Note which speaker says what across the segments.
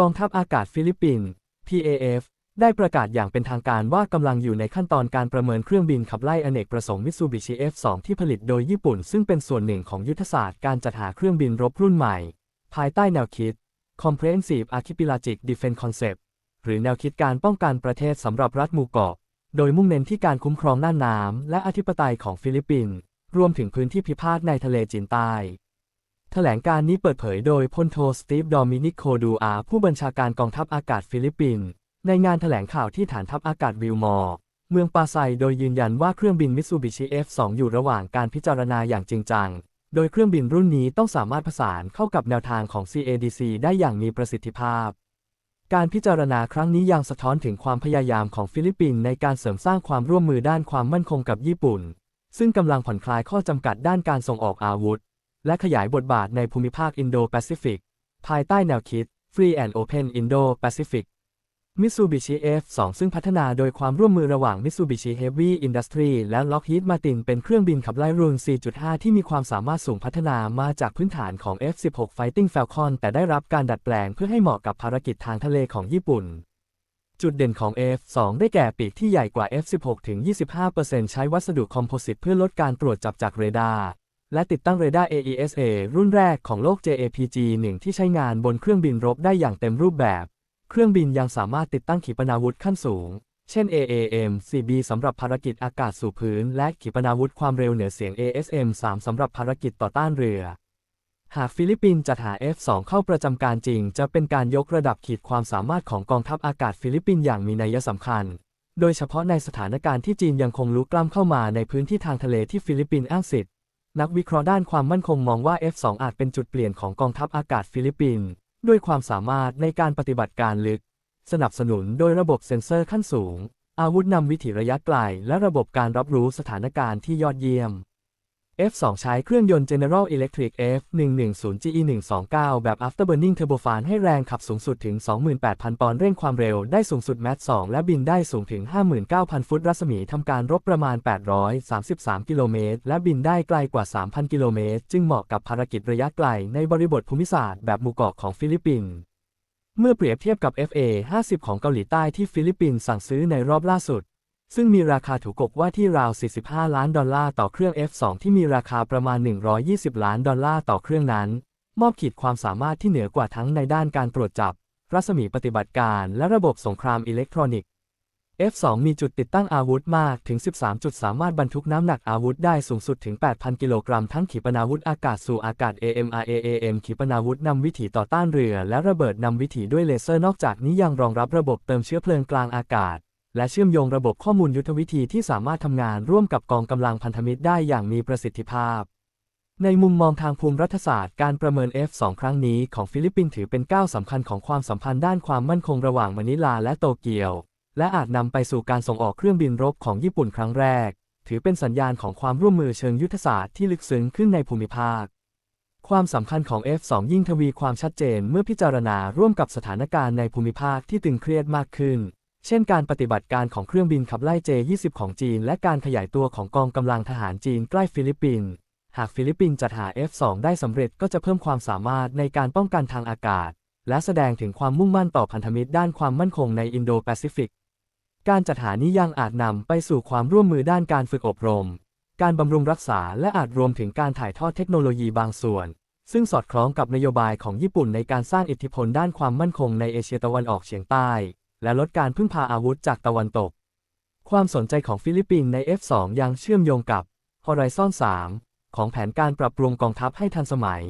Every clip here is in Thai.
Speaker 1: กองทัพอากาศฟิลิปปินส์ PAF ได้ประกาศอย่างเป็นทางการว่ากำลังอยู่ในขั้นตอนการประเมินเครื่องบินขับไล่อเนกประสงค์ Mitsubishi F2 ที่ผลิตโดยญี่ปุ่น ซึ่งเป็นส่วนหนึ่งของยุทธศาสตร์การจัดหาเครื่องบินรบรุ่นใหม่ ภายใต้แนวคิด Comprehensive Archipelagic Defense Concept หรือแนวคิดการป้องกันประเทศสำหรับรัฐหมู่เกาะ โดยมุ่งเน้นที่การคุ้มครองน่านน้ำและอธิปไตยของฟิลิปปินส์ รวมถึงพื้นที่พิพาทในทะเลจีนใต้ ถลงการนี้เปิดเผยโดยพลโทสตีฟ ดอมินิโคดูอา ผู้บัญชาการกองทัพอากาศฟิลิปปินส์ในงานแถลงข่าวที่ฐานทัพอากาศวิลมอร์ เมืองปาไซ โดยยืนยันว่าเครื่องบินมิตซูบิชิ F2 อยู่ระหว่างการพิจารณาอย่างจริงจัง โดยเครื่องบินรุ่นนี้ต้องสามารถผสานเข้ากับแนวทางของ CADC ได้อย่างมีประสิทธิภาพ การพิจารณาครั้งนี้ยังสะท้อนถึงความพยายามของฟิลิปปินส์ในการเสริมสร้างความร่วมมือด้านความมั่นคงกับญี่ปุ่น ซึ่งกำลังผ่อนคลายข้อจำกัดด้านการส่งออกอาวุธ และขยายบทบาทในภูมิภาคอินโดแปซิฟิก ภายใต้แนวคิด Free and Open Indo-Pacific Mitsubishi F2 ซึ่งพัฒนาโดยความร่วมมือระหว่าง Mitsubishi Heavy Industry และ Lockheed Martin เป็นเครื่องบินขับไล่รุ่น 4.5 ที่มีความสามารถสูงพัฒนามาจากพื้นฐานของ F16 Fighting Falcon แต่ได้รับการดัดแปลงเพื่อให้เหมาะกับภารกิจทางทะเลของญี่ปุ่น จุดเด่นของ F2 ได้แก่ปีกที่ใหญ่กว่า F16 ถึง 25%ใช้วัสดุคอมโพสิตเพื่อลดการตรวจจับจากเรดาร์ และติดตั้งเรดาร์ AESA รุ่นแรกของโลก JAPG-1 ที่ใช้งานบนเครื่องบินรบได้อย่างเต็มรูปแบบ เครื่องบินยังสามารถติดตั้งขีปนาวุธขั้นสูง เช่น AAM-4B สำหรับภารกิจอากาศสู่พื้น และขีปนาวุธความเร็วเหนือเสียง ASM-3 สำหรับภารกิจต่อต้านเรือ หากฟิลิปปินส์จัดหา F2 เข้าประจำการจริง จะเป็นการยกระดับขีดความสามารถของกองทัพอากาศฟิลิปปินส์อย่างมีนัยสำคัญโดยเฉพาะในสถานการณ์ที่จีนยังคงลุกล้ำเข้ามาในพื้นที่ทางทะเลที่ฟิลิปปินส์อ้างสิทธิ นักวิเคราะห์ด้านความมั่นคงมองว่า F2 อาจเป็นจุดเปลี่ยนของกองทัพอากาศฟิลิปปินส์ด้วยความสามารถในการปฏิบัติการลึก สนับสนุนโดยระบบเซ็นเซอร์ขั้นสูง อาวุธนำวิถีระยะไกล และระบบการรับรู้สถานการณ์ที่ยอดเยี่ยม F2 ใช้เครื่องยนต์ General Electric F110GE129 แบบ Afterburning Turbofan ให้แรงขับสูงสุดถึง 28,000 ปอนด์เร่งความเร็วได้สูงสุดแมท2และบินได้สูงถึง 59,000 ฟุตรัศมีทำการรบประมาณ 833 กิโลเมตร และบินได้ไกลกว่า 3,000 กิโลเมตร จึงเหมาะกับภารกิจระยะไกลในบริบทภูมิศาสตร์แบบหมู่เกาะของฟิลิปปินส์เมื่อเปรียบเทียบกับ FA-50 ของเกาหลีใต้ที่ฟิลิปปินส์สั่งซื้อในรอบล่าสุด ซึ่งมีราคาถูกกว่าที่ราว 45 ล้านดอลลาร์ต่อเครื่อง F2 ที่มีราคาประมาณ 120 ล้านดอลลาร์ต่อเครื่องนั้น มอบขีดความสามารถที่เหนือกว่าทั้งในด้านการตรวจจับ รัศมีปฏิบัติการ และระบบสงครามอิเล็กทรอนิกส์ F2 มีจุดติดตั้งอาวุธมากถึง 13 จุดสามารถบรรทุกน้ำหนักอาวุธได้สูงสุดถึง 8,000 กิโลกรัมทั้งขีปนาวุธอากาศสู่อากาศ AMRAAM ขีปนาวุธนำวิถีต่อต้านเรือ และระเบิดนำวิถีด้วยเลเซอร์นอกจากนี้ยังรองรับระบบเติมเชื้อเพลิงกลางอากาศ และเชื่อมโยงระบบข้อมูลยุทธวิธีที่สามารถทำงานร่วมกับกองกำลังพันธมิตรได้อย่างมีประสิทธิภาพ ในมุมมองทางภูมิรัฐศาสตร์การประเมิน F2 ครั้งนี้ของฟิลิปปินส์ถือเป็นก้าวสำคัญของความสัมพันธ์ด้านความมั่นคงระหว่างมะนิลาและโตเกียว และอาจนำไปสู่การส่งออกเครื่องบินรบของญี่ปุ่นครั้งแรก ถือเป็นสัญญาณของความร่วมมือเชิงยุทธศาสตร์ที่ลึกซึ้งขึ้นในภูมิภาคความสำคัญของ F2 ยิ่งทวีความชัดเจนเมื่อพิจารณาร่วมกับสถานการณ์ในภูมิภาคที่ตึงเครียดมากขึ้น เช่นการปฏิบัติการของเครื่องบินขับไล่ J-20 ของจีน และการขยายตัวของกองกำลังทหารจีนใกล้ฟิลิปปินส์ หากฟิลิปปินส์จัดหา F2 ได้สำเร็จก็จะเพิ่มความสามารถในการป้องกันทางอากาศ และแสดงถึงความมุ่งมั่นต่อพันธมิตรด้านความมั่นคงในอินโดแปซิฟิก การจัดหานี้ยังอาจนำไปสู่ความร่วมมือด้านการฝึกอบรม การบำรุงรักษาและอาจรวมถึงการถ่ายทอดเทคโนโลยีบางส่วน ซึ่งสอดคล้องกับนโยบายของญี่ปุ่นในการสร้างอิทธิพลด้านความมั่นคงในเอเชียตะวันออกเฉียงใต้ และลดการพึ่งพาอาวุธจากตะวันตก ความสนใจของฟิลิปปินส์ใน F2 ยังเชื่อมโยงกับ Horizon 3 ของแผนการปรับปรุงกองทัพให้ทันสมัย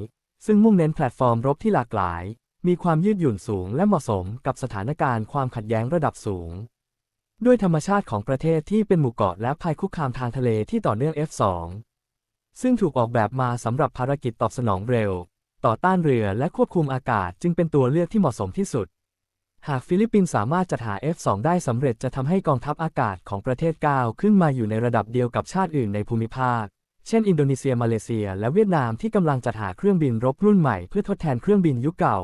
Speaker 1: ซึ่งมุ่งเน้นแพลตฟอร์มรบที่หลากหลาย มีความยืดหยุ่นสูงและเหมาะสมกับสถานการณ์ความขัดแย้งระดับสูง ด้วยธรรมชาติของประเทศที่เป็นหมู่เกาะและภัยคุกคามทางทะเลที่ต่อเนื่อง F2 ซึ่งถูกออกแบบมาสำหรับภารกิจตอบสนองเร็ว ต่อต้านเรือและควบคุมอากาศจึงเป็นตัวเลือกที่เหมาะสมที่สุด หากฟิลิปปินส์สามารถจัดหา F2 ได้สำเร็จจะทำให้กองทัพอากาศของประเทศก้าวขึ้นมาอยู่ในระดับเดียวกับชาติอื่นในภูมิภาค เช่น อินโดนีเซียมาเลเซีย และเวียดนามที่กำลังจัดหาเครื่องบินรบรุ่นใหม่เพื่อทดแทนเครื่องบินยุคเก่า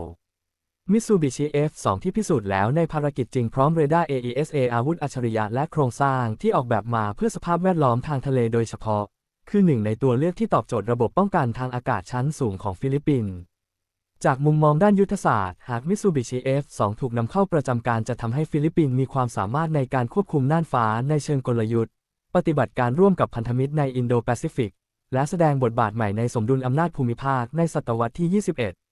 Speaker 1: มิตซูบิชิ F2 ที่พิสูจน์แล้วในภารกิจจริงพร้อมเรดาร์ AESA อาวุธอัจฉริยะและโครงสร้างที่ออกแบบมาเพื่อสภาพแวดล้อมทางทะเลโดยเฉพาะ คือหนึ่งในตัวเลือกที่ตอบโจทย์ระบบป้องกันทางอากาศชั้นสูงของฟิลิปปินส์ จากมุมมองด้านยุทธศาสตร์ หาก Mitsubishi F2 ถูกนำเข้าประจำการจะทำให้ฟิลิปปินส์มีความสามารถในการควบคุมน่านฟ้าในเชิงกลยุทธ์ ปฏิบัติการร่วมกับพันธมิตรในอินโดแปซิฟิก และแสดงบทบาทใหม่ในสมดุลอำนาจภูมิภาคในศตวรรษที่ 21